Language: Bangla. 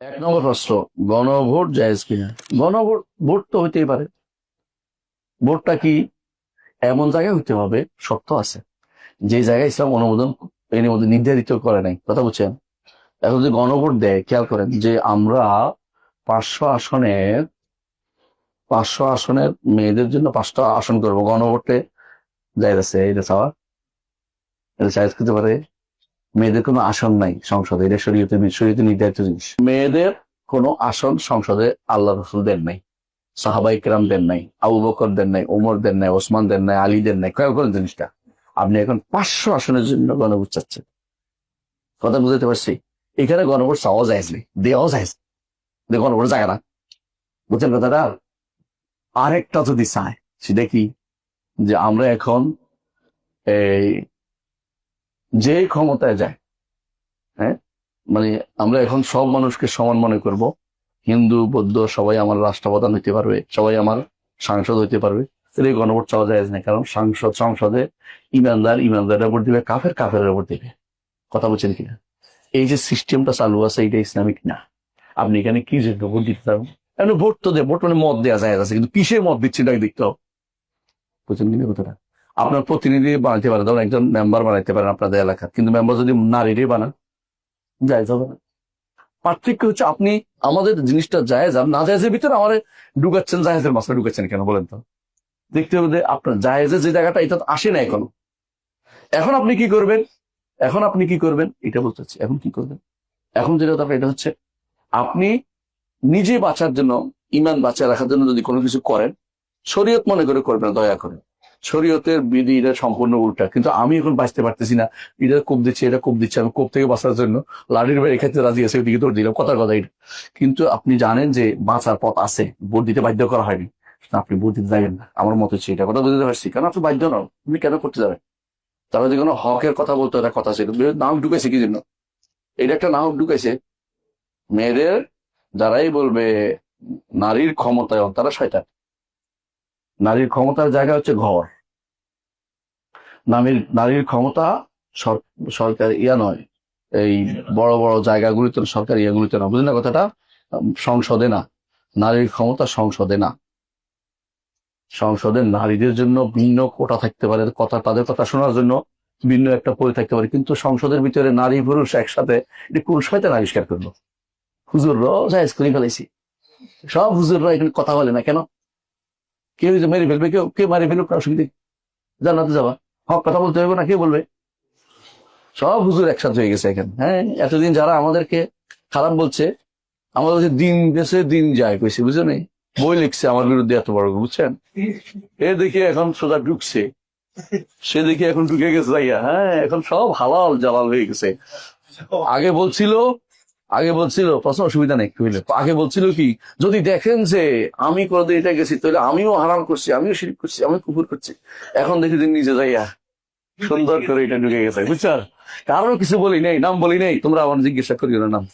এক নম্বর প্রশ্ন গণভোট জায়েজ কিনা? গণভোট, ভোট তো হইতেই পারে। ভোটটা কি এমন জায়গায় হইতে হবে? সত্য আছে। যে জায়গায় ইসলাম অনুমোদন এর মধ্যে নির্ধারিত করে নাই। কথা বুঝছেন? এখন যদি গণভোট দেয়, খেয়াল করেন যে আমরা পাঁচশো আসনের পাঁচশো আসনের মেয়েদের জন্য পাঁচটা আসন করব। গণভোটে আছে, এটা চাওয়া? এটা চাইজ করতে পারে? মেয়েদের কোনো আসন নাই সংসদে, এটা শরীয়তে শরীয়তে নির্ধারিত জিনিস। মেয়েদের কোনো আসন সংসদে আল্লাহ রসুল দেন নাই সাহাবাই কেরাম দেন নাই, আবু বকর দেন নাই, ওমর দেন নাই, ওসমান দেন নাই, আলী দেন নাই করেন জিনিসটা? আপনি এখন পাঁচশো আসনের জন্য গণভোট চাচ্ছেন। কথা বুঝতে পারছি? এখানে গণভোট চাওয়া যায় নেই, দেওয়াও যায় গণভোট যায় না। বুঝছেন কথাটা? আরেকটা যদি চায়, সেটা কি? যে আমরা এখন এই যে ক্ষমতায় যায় হ্যাঁ? মানে আমরা এখন সব মানুষকে সমান মনে করব। হিন্দু, বৌদ্ধ, সবাই আমার রাষ্ট্রপ্রধান হইতে পারবে, সবাই আমার সাংসদ হইতে পারবে। তাহলে গণভোট চাওয়া যায় না, কারণ সাংসদ, সংসদে ইমানদার, ইমানদারের উপর দিবে, কাফের কাফের ওপর দিবে। কথা বলছেন কিনা? এই যে সিস্টেমটা চালু আছে এইটা ইসলামিক না। আপনি এখানে কি জন্য ভোট দিতে পারবেন এখন ভোট তো দেয়, ভোট মানে মত দেওয়া যায় কিন্তু কিসের মত দিচ্ছে এটাকে দেখতে হবে। বুঝছেন কিনা কথাটা? আপনার প্রতিনিধি বানাইতে পারেন ধরুন একজন মেম্বার বানাইতে পারেন আপনাদের এলাকার। কিন্তু মেম্বার যদি নারীরই বানান, জায়জ হবে পার্থক্য হচ্ছে আপনি আমাদের জিনিসটা জায়েজ না জায়েজের ভিতরে আমাদের ঢুকাচ্ছেন, জায়েজের মাসলা ঢুকাচ্ছেন কেন বলেন তো? দেখতে হবে আপনার জায়েজের যে জায়গাটা, এটা আসে না এখনও। এখন আপনি কি করবেন? এখন আপনি কি করবেন? এটা বলতে চাচ্ছি এখন কি করবেন? এখন যেটা দরকার, এটা হচ্ছে আপনি নিজে বাঁচার জন্য, ইমান বাঁচিয়ে রাখার জন্য যদি কোনো কিছু করেন, শরীয়ত মনে করে করবেন, দয়া করে। শরীয়তের বিধি এটা সম্পূর্ণ উল্টা। কিন্তু আমি এখন বাঁচতে পারতেছি না। এটা কোপ দিচ্ছে, এটা কোপ দিচ্ছে। আমি কোপ থেকে বাঁচার জন্য লাঠির বাইরে খাইতে রাজি আছে, ওইদিকে দৌড় দিলাম। কথার কথা এটা। কিন্তু আপনি জানেন যে বাঁচার পথ আছে। ভোট দিতে বাধ্য করা হয়নি। আপনি ভোট দিতে যাবেন না। আমার মতে হচ্ছে এটা। কথা বুঝতে পারছি? কারণ আপনি বাধ্য নন? তুমি কেন করতে যাবেন? তারা যদি কোনো হকের কথা বলতো এটা কথা ছিল নাম ঢুকেছে কি জন্য? এটা একটা নাম ঢুকেছে। মেয়েদের যারাই বলবে নারীর ক্ষমতায়ন, তারা শয়তান। নারীর ক্ষমতার জায়গা হচ্ছে ঘর। নারীর নারীর ক্ষমতা সর- সরকার ইয়া নয়। এই বড় বড় জায়গাগুলিতে সরকার ইয়াগুলিতে না বুঝলেন কথাটা? সংসদে না। নারীর ক্ষমতা সংসদে না। সংসদে নারীদের জন্য ভিন্ন কোটা থাকতে পারে। কথা, তাদের কথা শোনার জন্য ভিন্ন একটা পরি থাকতে পারে। কিন্তু সংসদের ভিতরে নারী, পুরুষ একসাথে এটি কোন শয়তান আবিষ্কার করল? হুজুররাও জায়েজ ফেলেছি সব হুজুররা এখানে কথা বলে না কেন? কেউ মেরে ফেলবে, কেউ কেউ মারি ফেলুক অসুবিধে জান্নাতে যাবা। হক কথা বলতে হবে না, কে বলবে? সব হুজুর একসাথে হয়ে গেছে এখানে। হ্যাঁ এতদিন যারা আমাদেরকে খারাপ বলছে আমাদের দিন বেছে দিন যায় কইছে বুঝছ নি বই লিখছে আমার বিরুদ্ধে এত বড় বুঝছেন? এ দেখে এখন সোজা ঢুকছে। সে দেখে এখন ঢুকে গেছে হ্যাঁ এখন সব হালাল জালাল হয়ে গেছে। আগে বলছিল আগে বলছিল, প্রশ্ন, অসুবিধা নেই আগে বলছিল কি, যদি দেখেন যে আমি কোনোদিন এটা গেছি, তাহলে আমিও হারাম করছি, আমিও শিরিক করছি আমি কুকুর করছি। এখন দেখি যে নিজে যাইয়া সুন্দর করে এটা ঢুকে গেছে, বুঝছ? কারও কিছু বলি নেই, নাম বলি নেই, তোমরা আমার জিজ্ঞাসা করিও না নাম।